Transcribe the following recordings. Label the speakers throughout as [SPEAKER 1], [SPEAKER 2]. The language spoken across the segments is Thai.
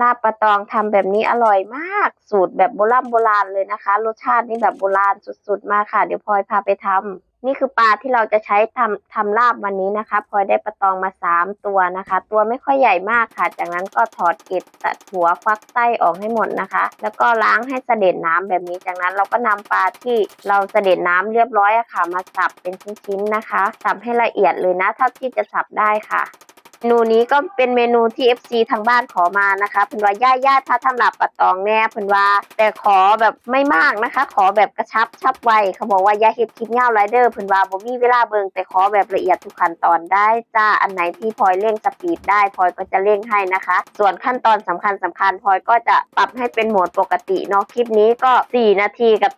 [SPEAKER 1] ลาบปลาตองทำแบบนี้อร่อยมาก สูตรแบบโบราณโบราณเลยนะคะ รสชาตินี่แบบโบราณสุดๆ มากค่ะ เดี๋ยวพลอยพาไปทำนี่คือปลาที่เราจะใช้ทำทำลาบวันนี้นะคะพลอยได้ปลาตองมาสามตัวนะคะ ตัวไม่ค่อยใหญ่มากค่ะ จากนั้นก็ถอดเกล็ดตัดหัวควักไส้ออกให้หมดนะคะ แล้วก็ล้างให้เสด็จน้ำแบบนี้ จากนั้นเราก็นำปลาที่เราเสด็จน้ำเรียบร้อยอะค่ะ มาสับเป็นชิ้นๆนะคะ สับให้ละเอียดเลยนะเท่าที่จะสับได้ค่ะ เมนูนี้ก็เป็นเมนูที่ FC ทางบ้านขอมานะคะเพิ่นว่าย่าย่าถ้าทำหลับปะตองแน่เพิ่นว่า แต่ขอแบบไม่มากนะคะ ขอแบบกระชับชับไวเขาบอกว่าย่าเฮ็ดคลิปยาไรเดอร์เพิ่นว่าบ่มีเวลาเบิ่งแต่ขอแบบละเอียดทุกขั้นตอนได้จ้าอันไหนที่พลอยเร่งสปีดได้พลอยก็จะเร่งให้นะคะ ส่วนขั้นตอนสำคัญสำคัญพลอยก็จะปรับให้เป็นโหมดปกติเนาะคลิปนี้ก็ 4 นาทีกับ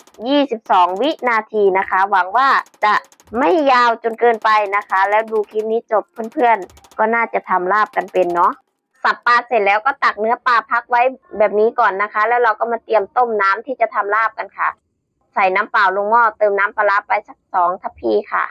[SPEAKER 1] 22 วินาทีนะคะ หวังว่าจะไม่ยาวจนเกินไปนะคะ แล้วดูคลิปนี้จบเพื่อนๆ ก็น่าจะทำลาบกันเป็นเนาะสับปลาเสร็จแล้วก็ตักเนื้อปลาพักไว้แบบนี้ก่อนนะคะ แล้วเราก็มาเตรียมต้มน้ำที่จะทำลาบกันค่ะ ใส่น้ำเปล่าลงหม้อเติมน้ำปลาร้าไปสักสองทัพพีค่ะ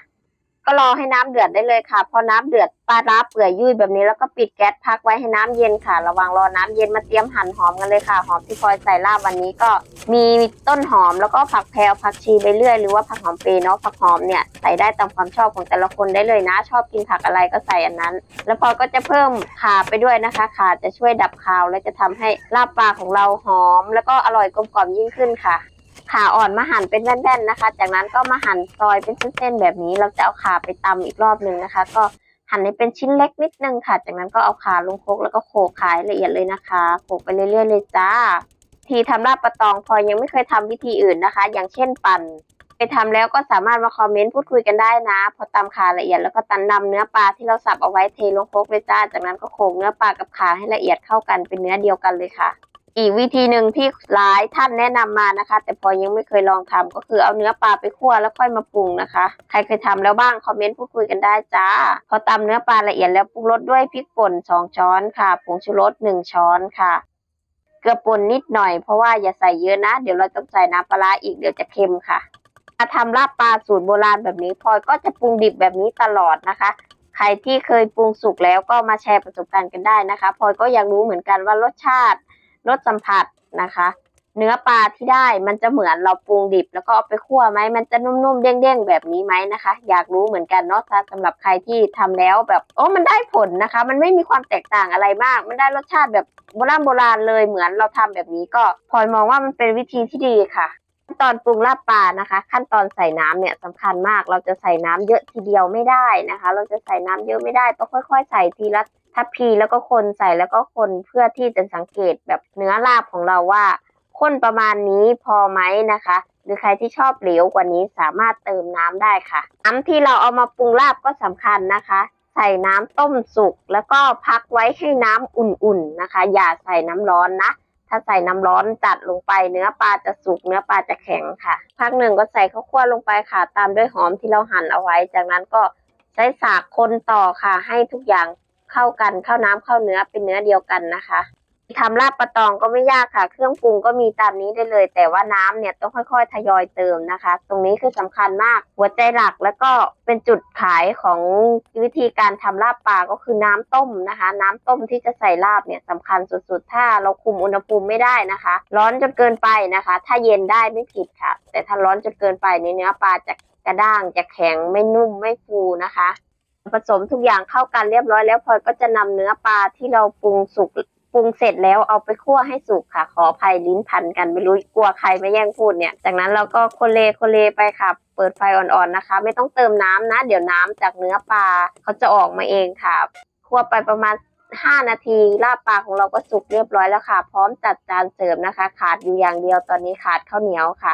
[SPEAKER 1] ก็รอให้น้ำเดือดได้เลยค่ะ พอน้ำเดือดปลาร้าเปื่อยยุ่ยแบบนี้แล้วก็ปิดแก๊สพักไว้ให้น้ำเย็นค่ะ ระว่างรอน้ำเย็นมาเตรียมหั่นหอมกันเลยค่ะ หอมที่พลอยใส่ลาบวันนี้ก็มีต้นหอมแล้วก็ผักแพรวผักชีใบเลื่อย หรือว่าผักหอมเปรเนาะผักหอมเนี่ยใส่ได้ตามความชอบของแต่ละคนได้เลยนะ ชอบกินผักอะไรก็ใส่อันนั้น แล้วพลอยก็จะเพิ่มข่าไปด้วยนะคะข่าจะช่วยดับคาวและจะทำให้ลาบปลาของเราหอม แล้วก็อร่อยกลมกล่อมยิ่งขึ้นค่ะ ขาอ่อนมาหั่นเป็นแว่นๆนะคะ จากนั้นก็มาหั่นซอยเป็นเส้นๆแบบนี้ เราจะเอาขาไปตำอีกรอบหนึ่งนะคะ ก็หั่นให้เป็นชิ้นเล็กนิดนึงค่ะ จากนั้นก็เอาขาลงโคกแล้วก็โขกขายละเอียดเลยนะคะ โขกไปเรื่อยๆเลยจ้า ทีทำลาบปลาตองพอยังไม่เคยทำวิธีอื่นนะคะ อย่างเช่นปั่นไปทำแล้วก็สามารถมาคอมเมนต์พูดคุยกันได้นะ พอตำขาละเอียดแล้วก็ตันนำเนื้อปลาที่เราสับเอาไว้เทลงโคกเลยจ้า จากนั้นก็โขกเนื้อปลากับขาให้ละเอียดเข้ากันเป็นเนื้อเดียวกันเลยค่ะ อีกวิธีหนึ่งที่หลายท่านแนะนำมานะคะ แต่พลอยยังไม่เคยลองทำก็คือเอาเนื้อปลาไปคั่วแล้วค่อยมาปรุงนะคะ ใครเคยทำแล้วบ้างคอมเมนต์พูดคุยกันได้จ้า พอตำเนื้อปลาละเอียดแล้วปรุงรสด้วยพริกป่นสองช้อนค่ะผงชูรสหนึ่งช้อนค่ะเกลือป่นนิดหน่อยเพราะว่าอย่าใส่เยอะนะ เดี๋ยวเราต้องใส่น้ำปลาอีกเดี๋ยวจะเค็มค่ะมาทำลาบปลาสูตรโบราณแบบนี้พลอยก็จะปรุงดิบแบบนี้ตลอดนะคะ ใครที่เคยปรุงสุกแล้วก็มาแชร์ประสบการณ์กันได้นะคะพลอยก็อยากรู้เหมือนกันว่ารสชาติ รสสัมผัสนะคะ เนื้อปลาที่ได้มันจะเหมือนเราปรุงดิบ แล้วก็เอาไปคั่วไหมมันจะนุ่มๆเด้งๆแบบนี้ไหมนะคะ อยากรู้เหมือนกันเนาะถ้าสำหรับใครที่ทำแล้วแบบโอ้มันได้ผลนะคะ มันไม่มีความแตกต่างอะไรมาก มันได้รสชาติแบบโบราณโบราณเลยเหมือนเราทำแบบนี้ก็พลอยมองว่ามันเป็นวิธีที่ดีค่ะขั้นตอนปรุงลาบปลานะคะ ขั้นตอนใส่น้ำเนี่ยสำคัญมากเราจะใส่น้ำเยอะทีเดียวไม่ได้นะคะ เราจะใส่น้ำเยอะไม่ได้ต้องค่อย ๆ ใส่ทีละ ทัพพีแล้วก็คนใส่แล้วก็คนเพื่อที่จะสังเกตแบบเนื้อลาบของเราว่าข้นประมาณนี้พอไหมนะคะ หรือใครที่ชอบเหลวกว่านี้สามารถเติมน้ำได้ค่ะน้ำที่เราเอามาปรุงลาบก็สำคัญนะคะ ใส่น้ำต้มสุกแล้วก็พักไว้ให้น้ำอุ่นๆนะคะ อย่าใส่น้ำร้อนนะถ้าใส่น้ำร้อนจัดลงไปเนื้อปลาจะสุกเนื้อปลาจะแข็งค่ะพักหนึ่งก็ใส่ข้าวคั่วลงไปค่ะ ตามด้วยหอมที่เราหั่นเอาไว้ จากนั้นก็ใช้สากคนต่อค่ะ ให้ทุกอย่าง เข้ากันเข้าน้ำเข้าเนื้อเป็นเนื้อเดียวกันนะคะทำลาบปลาตองก็ไม่ยากค่ะ เครื่องปรุงก็มีตามนี้ได้เลย แต่ว่าน้ำเนี่ยต้องค่อยๆ ทยอยเติมนะคะ ตรงนี้คือสำคัญมาก หัวใจหลักแล้วก็เป็นจุดขายของวิธีการทำลาบปลาก็คือน้ำต้มนะคะ น้ำต้มที่จะใส่ลาบเนี่ยสำคัญสุดๆ ถ้าเราคุมอุณหภูมิไม่ได้นะคะ ร้อนจนเกินไปนะคะ ถ้าเย็นได้ไม่ผิดค่ะ แต่ถ้าร้อนจนเกินไปในเนื้อปลาจะกระด้างจะแข็งไม่นุ่มไม่ฟูนะคะ ผสมทุกอย่างเข้ากันเรียบร้อยแล้วพลอยก็จะนำเนื้อปลาที่เราปรุงสุกปรุงเสร็จแล้วเอาไปคั่วให้สุกค่ะ ขออภัยลิ้นพันกันไม่รู้กลัวใครไม่แย่งพูดเนี่ย จากนั้นเราก็โคเลโคเลไปค่ะ เปิดไฟอ่อนๆนะคะ ไม่ต้องเติมน้ำนะ เดี๋ยวน้ำจากเนื้อปลาเขาจะออกมาเองค่ะคั่วไปประมาณ 5 นาทีลาบปลาของเราก็สุกเรียบร้อยแล้วค่ะ พร้อมจัดจานเสิร์ฟนะคะ ขาดอยู่อย่างเดียวตอนนี้ขาดข้าวเหนียวค่ะ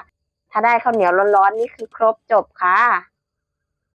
[SPEAKER 1] ถ้าได้ข้าวเหนียวร้อนๆนี่คือครบจบค่ะ